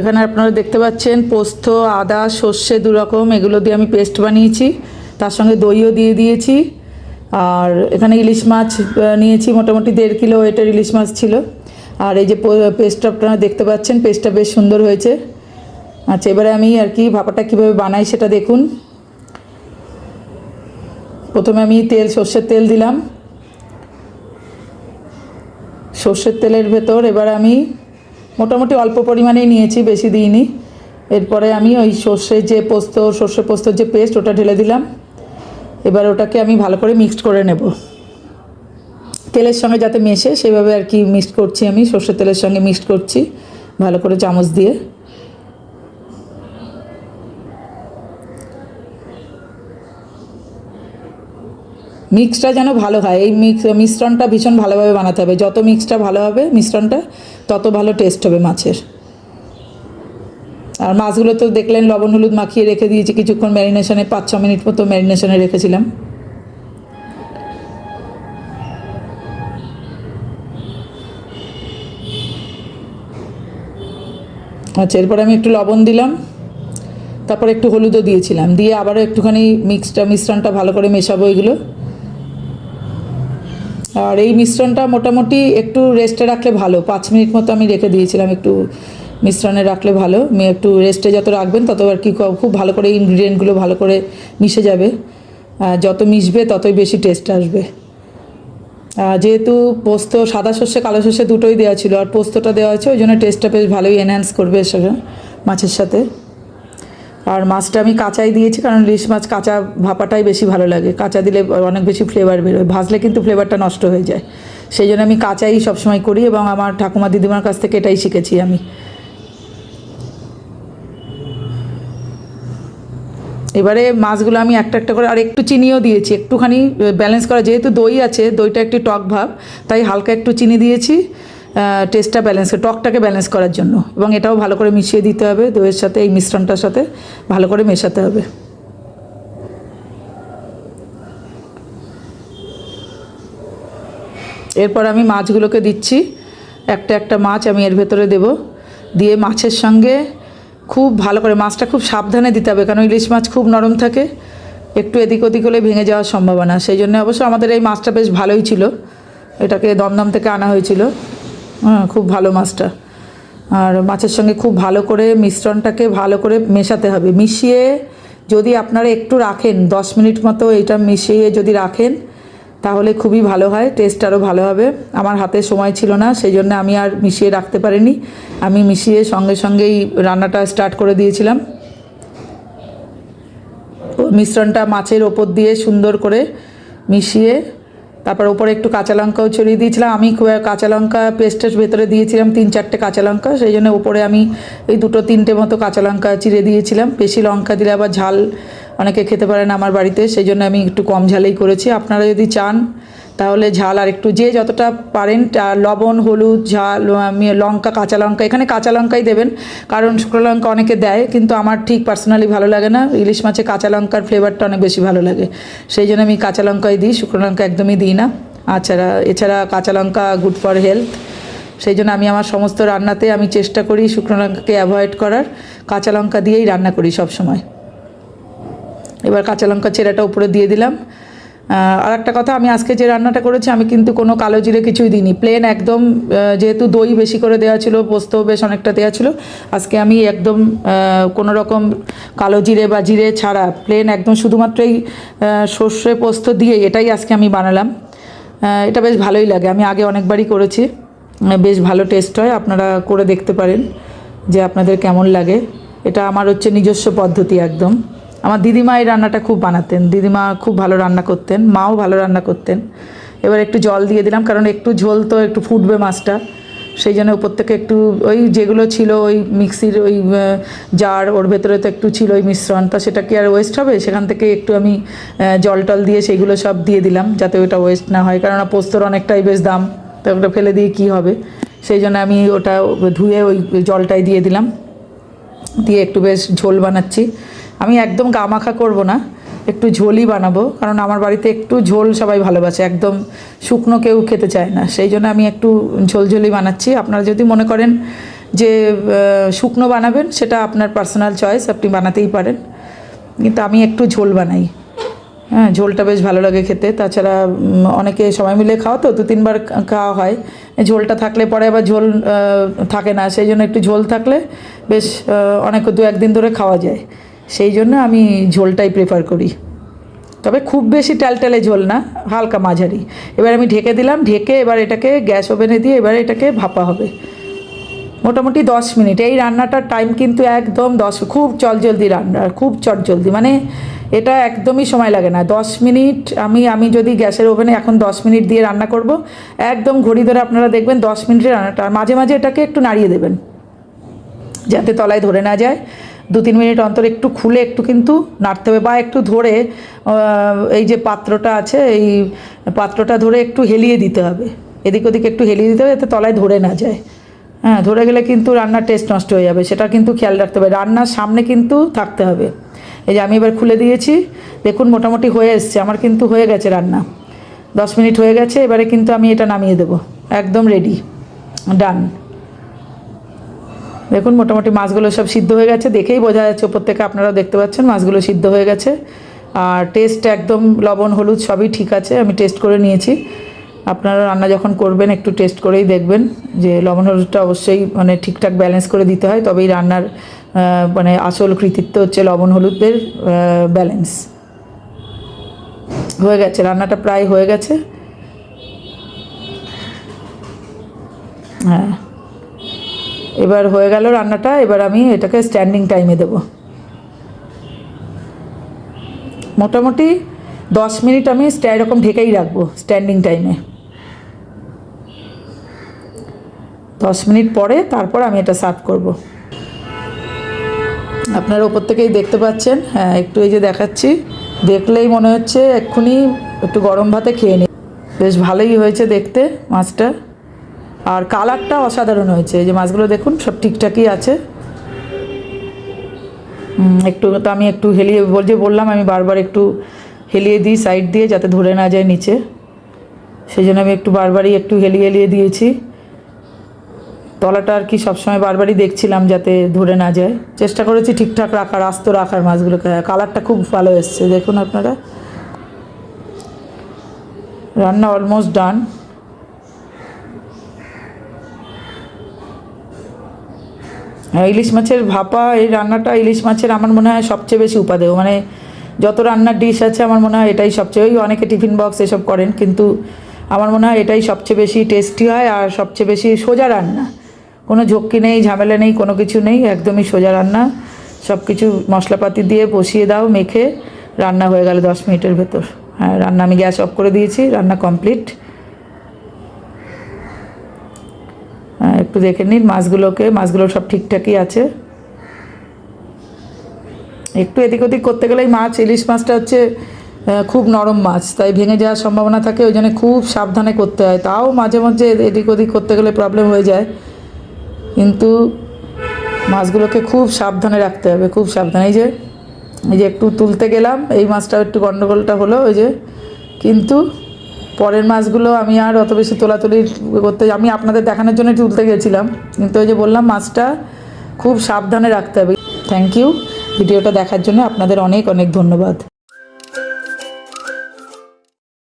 এখানে আপনারা দেখতে পাচ্ছেন পোস্ত, আদা, সর্ষে দু রকম, এগুলো দিয়ে আমি পেস্ট বানিয়েছি। তার সঙ্গে দইও দিয়ে দিয়েছি। আর এখানে ইলিশ মাছ নিয়েছি, মোটামুটি দেড় কিলো এটার ইলিশ মাছ ছিল। আর এই যে পেস্টটা আপনারা দেখতে পাচ্ছেন, পেস্টটা বেশ সুন্দর হয়েছে। আচ্ছা এবারে আমি আর কি ভাপাটা কীভাবে বানাই সেটা দেখুন। প্রথমে আমি তেল, সর্ষের তেল দিলাম। সর্ষের তেলের ভেতর এবার আমি মোটামুটি অল্প পরিমাণেই নিয়েছি, বেশি দিইনি। এরপরে আমি ওই সর্ষে যে পোস্ত, সর্ষে পোস্তর যে পেস্ট ওটা ঢেলে দিলাম। এবার ওটাকে আমি ভালো করে মিক্সড করে নেব। তেলের সঙ্গে যাতে মেশে, সেভাবে আর কি মিক্সড করছি আমি, সর্ষের তেলের সঙ্গে মিক্সড করছি, ভালো করে চামচ দিয়ে। মিক্সটা যেন ভালো হয়। এই মিক্স, মিশ্রণটা ভীষণ ভালোভাবে বানাতে হবে। যত মিক্সটা ভালো হবে মিশ্রণটা, তত ভালো টেস্ট হবে মাছের। আর মাছগুলো তো দেখলেন, লবণ, হলুদ মাখিয়ে রেখে দিয়েছি, কিছুক্ষণ ম্যারিনেশনে, পাঁচ, ছ মিনিট মতো ম্যারিনেশনে রেখেছিলাম। আচ্ছা এরপর আমি একটু লবণ দিলাম। তারপর একটু হলুদও দিয়েছিলাম। দিয়ে আবারও একটুখানি মিক্সটা, মিশ্রণটা ভালো করে মেশাবো এগুলো। আর এই মিশ্রণটা মোটামুটি একটু রেস্টে রাখলে ভালো। পাঁচ মিনিট মতো আমি রেখে দিয়েছিলাম একটু মিশ্রণে রাখলে ভালো। একটু রেস্টে যত রাখবেন তত আর কি খুব ভালো করে ইনগ্রিডিয়েন্টগুলো ভালো করে মিশে যাবে। যত মিশবে ততই বেশি টেস্ট আসবে। যেহেতু পোস্ত, সাদা সর্ষে, কালো সর্ষে দুটোই দেওয়া ছিল, আর পোস্তটা দেওয়া আছে ওই জন্য টেস্টটা বেশ ভালোই এনহ্যান্স করবে সাথে মাছের সাথে। আর মাছটা আমি কাঁচাই দিয়েছি, কারণ ইলিশ মাছ কাঁচা ভাপাটাই বেশি ভালো লাগে। কাঁচা দিলে অনেক বেশি ফ্লেভার বেরোয়। ভাজলে কিন্তু ফ্লেভারটা নষ্ট হয়ে যায়। সেই জন্য আমি কাঁচাই সবসময় করি এবং আমার ঠাকুমা দিদিমার কাছ থেকে এটাই শিখেছি আমি। এবারে মাছগুলো আমি একটা একটা করে, আর একটু চিনিও দিয়েছি। একটুখানি ব্যালেন্স করা, যেহেতু দই আছে, দইটা একটু টক ভাব, তাই হালকা একটু চিনি দিয়েছি। টেস্টটা ব্যালেন্স টকটাকে ব্যালেন্স করার জন্য। এবং এটাও ভালো করে মিশিয়ে দিতে হবে, দইয়ের সাথে, এই মিশ্রণটার সাথে ভালো করে মেশাতে হবে। এরপর আমি মাছগুলোকে দিচ্ছি। একটা একটা মাছ আমি এর ভেতরে দেব। দিয়ে মাছের সঙ্গে খুব ভালো করে, মাছটা খুব সাবধানে দিতে হবে, কারণ ইলিশ মাছ খুব নরম থাকে। একটু এদিক ওদিক হলে ভেঙে যাওয়ার সম্ভাবনা। সেই জন্য অবশ্য আমাদের এই মাছটা বেশ ভালোই ছিল। এটাকে দমদম থেকে আনা হয়েছিল। হ্যাঁ খুব ভালো মাছটা। আর মাছের সঙ্গে খুব ভালো করে মিশ্রণটাকে ভালো করে মেশাতে হবে। মিশিয়ে যদি আপনারা একটু রাখেন, দশ মিনিট মতো এটা মিশিয়ে যদি রাখেন, তাহলে খুবই ভালো হয় টেস্ট আরও ভালো হবে। আমার হাতে সময় ছিল না, সেই জন্য আমি আর মিশিয়ে রাখতে পারিনি। আমি মিশিয়ে সঙ্গে সঙ্গেই রান্নাটা স্টার্ট করে দিয়েছিলাম। মিশ্রণটা মাছের ওপর দিয়ে সুন্দর করে মিশিয়ে তারপর ওপরে একটু কাঁচা লঙ্কাও ছড়িয়ে দিয়েছিলাম। আমি কাঁচা লঙ্কা পেস্টের ভেতরে দিয়েছিলাম, তিন চারটে কাঁচা লঙ্কা। সেই জন্য ওপরে আমি এই দুটো তিনটে মতো কাঁচা লঙ্কা চিড়ে দিয়েছিলাম। বেশি লঙ্কা দিলে আবার ঝাল অনেকে খেতে পারেন আমার বাড়িতে। সেই জন্য আমি একটু কম ঝালেই করেছি। আপনারা যদি চান তাহলে ঝাল আর একটু যে যতটা পারেন লবণ, হলুদ, ঝাল লঙ্কা, কাঁচা লঙ্কা, এখানে কাঁচা লঙ্কাই দেবেন, কারণ শুকনো লঙ্কা অনেকে দেয়, কিন্তু আমার ঠিক পার্সোনালি ভালো লাগে না। ইলিশ মাছে কাঁচা লঙ্কার ফ্লেভারটা অনেক বেশি ভালো লাগে। সেই জন্য আমি কাঁচা লঙ্কাই দিই, শুকনো লঙ্কা একদমই দিই না। আচ্ছা এছাড়া কাঁচা লঙ্কা গুড ফর হেলথ সেই জন্য আমি আমার সমস্ত রান্নাতে আমি চেষ্টা করি শুকনো লঙ্কাকে অ্যাভয়েড করার। কাঁচা লঙ্কা দিয়েই রান্না করি সব সময় এবার কাঁচা লঙ্কা চেরাটা উপরে দিয়ে দিলাম। আর একটা কথা, আমি আজকে যে রান্নাটা করেছি, আমি কিন্তু কোনো কালো জিরে কিছুই দিইনি। প্লেন একদম যেহেতু দই বেশি করে দেওয়া ছিল, পোস্ত বেশ অনেকটা দেওয়া ছিল, আজকে আমি একদম কোনো রকম কালো জিরে বা জিরে ছাড়া প্লেন একদম শুধুমাত্র এই সর্ষে পোস্ত দিয়ে এটাই আজকে আমি বানালাম। এটা বেশ ভালোই লাগে, আমি আগে অনেকবারই করেছি বেশ ভালো টেস্ট হয়, আপনারা করে দেখতে পারেন যে আপনাদের কেমন লাগে। এটা আমার হচ্ছে নিজস্ব পদ্ধতি একদম। আমার দিদিমা এই রান্নাটা খুব বানাতেন। দিদিমা খুব ভালো রান্না করতেন, মাও ভালো রান্না করতেন। এবার একটু জল দিয়ে দিলাম, কারণ একটু ঝোল তো একটু ফুটবে মাছটা। সেই জন্য উপর থেকে একটু ওই যেগুলো ছিল ওই মিক্সির ওই জার ওর ভেতরে তো একটু ছিল ওই মিশ্রণ। তা সেটা কি আর ওয়েস্ট হবে? সেখান থেকে একটু আমি জল টল দিয়ে সেইগুলো সব দিয়ে দিলাম, যাতে ওটা ওয়েস্ট না হয়। কারণ পোস্তর অনেকটাই বেশ দাম, তো ওটা ফেলে দিয়ে কী হবে? সেই জন্য আমি ওটা ধুয়ে ওই জলটাই দিয়ে দিলাম। দিয়ে একটু বেশ ঝোল বানাচ্ছি। আমি একদম গামাখা করব না, একটু ঝোলই বানাবো, কারণ আমার বাড়িতে একটু ঝোল সবাই ভালোবাসে, একদম শুকনো কেউ খেতে চায় না। সেই জন্য আমি একটু ঝোল ঝোলই বানাচ্ছি। আপনারা যদি মনে করেন যে শুকনো বানাবেন, সেটা আপনার পার্সোনাল চয়েস, আপনি বানাতেই পারেন। কিন্তু আমি একটু ঝোল বানাই। হ্যাঁ ঝোলটা বেশ ভালো লাগে খেতে। তাছাড়া অনেকে সবাই মিলে খাওয়া তো, দু তিনবার খাওয়া হয়। ঝোলটা থাকলে পরে আবার ঝোল থাকে না। সেই জন্য একটু ঝোল থাকলে বেশ অনেক দু একদিন ধরে খাওয়া যায়। সেই জন্য আমি ঝোলটাই প্রেফার করি। তবে খুব বেশি টালটালে ঝোল না, হালকা মাঝারি। এবার আমি ঢেকে দিলাম, ঢেকে এবার এটাকে গ্যাস ওভেনে দিয়ে এবার এটাকে ভাপা হবে। মোটামুটি দশ মিনিট। এই রান্নাটার টাইম কিন্তু একদম দশ, খুব চটজলদি রান্না, খুব চটজলদি। মানে এটা একদমই সময় লাগে না। দশ মিনিট আমি আমি যদি গ্যাসের ওভেনে এখন দশ মিনিট দিয়ে রান্না করব, একদম ঘড়ি ধরে আপনারা দেখবেন দশ মিনিটের রান্নাটা। মাঝে মাঝে এটাকে একটু নাড়িয়ে দেবেন, যাতে তলায় ধরে না যায়। দু তিন মিনিট অন্তর একটু খুলে একটু কিন্তু নাড়তে হবে বা একটু ধরে এই যে পাত্রটা আছে, এই পাত্রটা ধরে একটু হেলিয়ে দিতে হবে। এদিক ওদিক একটু হেলিয়ে দিতে হবে যাতে তলায় ধরে না যায়। হ্যাঁ ধরে গেলে কিন্তু রান্নার টেস্ট নষ্ট হয়ে যাবে, সেটা কিন্তু খেয়াল রাখতে হবে। রান্নার সামনে কিন্তু থাকতে হবে। এই যে আমি এবার খুলে দিয়েছি, দেখুন মোটামুটি হয়ে এসছে, আমার কিন্তু হয়ে গেছে রান্না। দশ মিনিট হয়ে গেছে, এবারে কিন্তু আমি এটা নামিয়ে দেবো। একদম রেডি ডান দেখুন, মোটামুটি মাছগুলো সব সিদ্ধ হয়ে গেছে, দেখেই বোঝা যাচ্ছে ওপর থেকে আপনারাও দেখতে পাচ্ছেন মাছগুলো সিদ্ধ হয়ে গেছে। আর টেস্ট একদম লবণ, হলুদ সবই ঠিক আছে, আমি টেস্ট করে নিয়েছি। আপনারা রান্না যখন করবেন, একটু টেস্ট করেই দেখবেন যে লবণ, হলুদটা অবশ্যই মানে ঠিকঠাক ব্যালেন্স করে দিতে হয়, তবেই রান্নার মানে আসল কৃতিত্ব হচ্ছে লবণ, হলুদের ব্যালেন্স হয়ে গেছে, রান্নাটা প্রায় হয়ে গেছে। হ্যাঁ। এবার হয়ে গেল রান্নাটা, এবার আমি এটাকে স্ট্যান্ডিং টাইমে দেব। মোটামুটি দশ মিনিট আমি এরকম ঢেকেই রাখব স্ট্যান্ডিং টাইমে দশ মিনিট পরে তারপর আমি এটা সার্ভ করব। আপনারা ওপর থেকেই দেখতে পাচ্ছেন হ্যাঁ একটু এই যে দেখাচ্ছি। দেখলেই মনে হচ্ছে এক্ষুনি একটু গরম ভাতে খেয়ে নিই বেশ ভালোই হয়েছে দেখতে, মাছটা। আর কালারটা অসাধারণ হয়েছে। যে মাছগুলো দেখুন, সব ঠিকঠাকই আছে। একটু তো আমি একটু হেলিয়ে, বল যে বললাম, আমি বারবার একটু হেলিয়ে দিই সাইড দিয়ে, যাতে ধরে না যায় নিচে। সেই জন্য আমি একটু বারবারই একটু হেলিয়ে হেলিয়ে দিয়েছি। তলাটা আর কি সবসময় বারবারই দেখছিলাম যাতে ধরে না যায়। চেষ্টা করেছি ঠিকঠাক রাখার, আস্ত রাখার মাছগুলোকে। কালারটা খুব ভালো এসছে, দেখুন আপনারা। রান্না অলমোস্ট ডান ইলিশ মাছের ভাপা, এই রান্নাটা ইলিশ মাছের আমার মনে হয় সবচেয়ে বেশি উপাদেয়। মানে যত রান্নার ডিশ আছে, আমার মনে হয় এটাই সবচেয়ে, ওই অনেকে টিফিন বক্স এসব করেন, কিন্তু আমার মনে হয় এটাই সবচেয়ে বেশি টেস্টি হয় আর সবচেয়ে বেশি সোজা রান্না। কোনো ঝক্কি নেই, ঝামেলা নেই, কোনো কিছু নেই, একদমই সোজা রান্না। সব কিছু মশলাপাতি দিয়ে বসিয়ে দাও, মেখে, রান্না হয়ে গেল দশ মিনিটের ভেতর। হ্যাঁ রান্না আমি গ্যাস অফ করে দিয়েছি, রান্না কমপ্লিট হ্যাঁ, একটু দেখে নিন, মাছগুলোকে, মাছগুলো সব ঠিকঠাকই আছে। একটু এদিক ওদিক করতে গেলেই মাছ, ইলিশ মাছটা হচ্ছে খুব নরম মাছ, তাই ভেঙে যাওয়ার সম্ভাবনা থাকে, ওই জন্য খুব সাবধানে করতে হয়। তাও মাঝে মাঝে এদিক ওদিক করতে গেলে প্রবলেম হয়ে যায়। কিন্তু মাছগুলোকে খুব সাবধানে রাখতে হবে, খুব সাবধানে। এই যে এই যে একটু তুলতে গেলাম, এই মাছটা একটু গণ্ডগোলটা হলো, ওই যে, কিন্তু পরের মাছগুলো আমি আর অত বেশি তোলাতুলি করতে আমি আপনাদের দেখানোর জন্য তুলতে গেছিলাম। কিন্তু ওই যে বললাম, মাছটা খুব সাবধানে রাখতে হবে। থ্যাংক ইউ ভিডিওটা দেখার জন্য আপনাদের অনেক অনেক ধন্যবাদ।